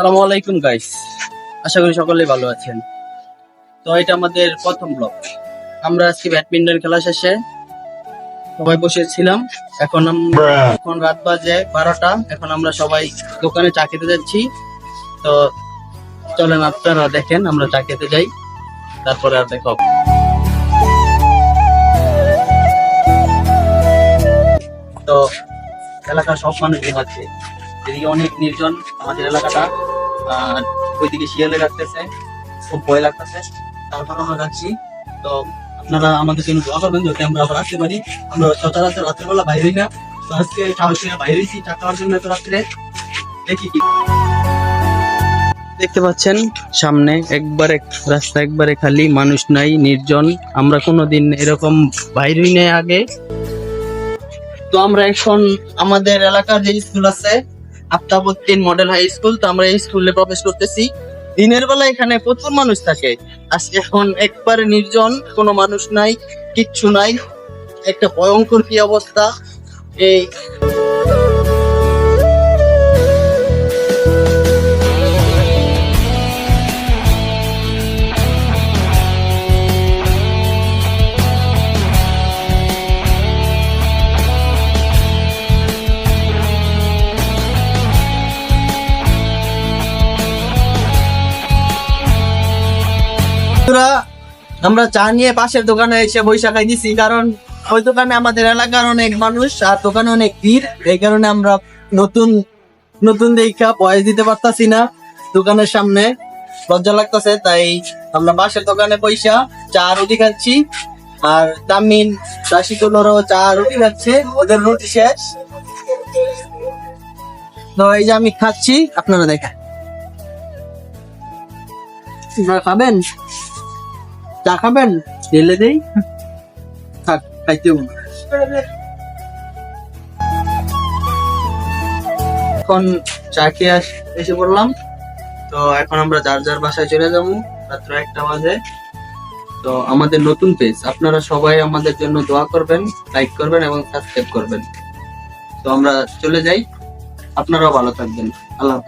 সালামু আলাইকুম গাইস আশা করি সকলেই ভালো আছেন। তো এটা আমাদের প্রথম ব্লগ আমরা আজকে ব্যাডমিন্টন খেলা শেষে সবাই বসেছিলাম। এখন আমরা এখন রাত বাজে বারোটা। এখন আমরা সবাই দোকানে চা খেতে যাচ্ছি। তো চলেন আপনারা দেখেন আমরা চা খেতে যাই। তারপরে আর দেখো তো এলাকার সব মানুষ ঘুমাচ্ছে এদিকে অনেক নির্জন আমাদের এলাকাটা। ওইদিকে শিয়ালে রাখতেছে। খুব ভয় লাগতেছে। তারপর আমরা রাখছি তো আপনারা আমাদের জন্য দোয়া করবেন যাতে আমরা আবার আসতে পারি। আমরা সচরাচর রাত্রেবেলা বাইরে না, তো আজকে সাহস নিয়ে বাইরে হয়েছি চা খাওয়ার জন্য তো রাত্রে দেখি কি। দেখতে পাচ্ছেন, সামনে একবারে রাস্তা একবারে খালি, মানুষ নাই, নির্জন। আমরা কোনোদিন এরকম বাইরে নেই আগে। তো আমরা এখন আমাদের এলাকার যে স্কুল আছে আফতাবুদ্দিন মডেল হাই স্কুল তো আমরা এই স্কুলে প্রবেশ করতেছি। দিনের বেলা এখানে প্রচুর মানুষ থাকে। আজকে এখন একবারে নির্জন, কোনো মানুষ নাই, কিচ্ছু নাই। একটা ভয়ঙ্কর কি অবস্থা। এই আমরা চা নিয়ে পাশের দোকানে এসে বৈশা খাই দিছি কারণ ওই দোকানে আমাদের এলাকার অনেক মানুষ আর দোকানে অনেক ভিড়, এই কারণে আমরা নতুন নতুন দেখা বয়স দিতে পারতাছি না দোকানের সামনে। লজ্জা লাগতেছে, তাই আমরা পাশের দোকানে পয়সা চা রুটি খাচ্ছি, আর তামিন রাশিদুলরও চা রুটি খাচ্ছে, ওদের রুটি শেষ। তো এই যে আমি খাচ্ছি, আপনারা আপনারা খাবেন? চা খাবেন? ঢেলে দেই। থাক, খাইতে হবে না। এখন চা খেয়ে আস- এসে পড়লাম। তো এখন আমরা যার যার বাসায় চলে যাব। রাত্র একটা বাজে। তো আমাদের নতুন পেজ। আপনারা সবাই আমাদের জন্য দোয়া করবেন, লাইক করবেন এবং সাবস্ক্রাইব করবেন। তো আমরা চলে যাই। আপনারাও ভালো থাকবেন। আল্লাহ।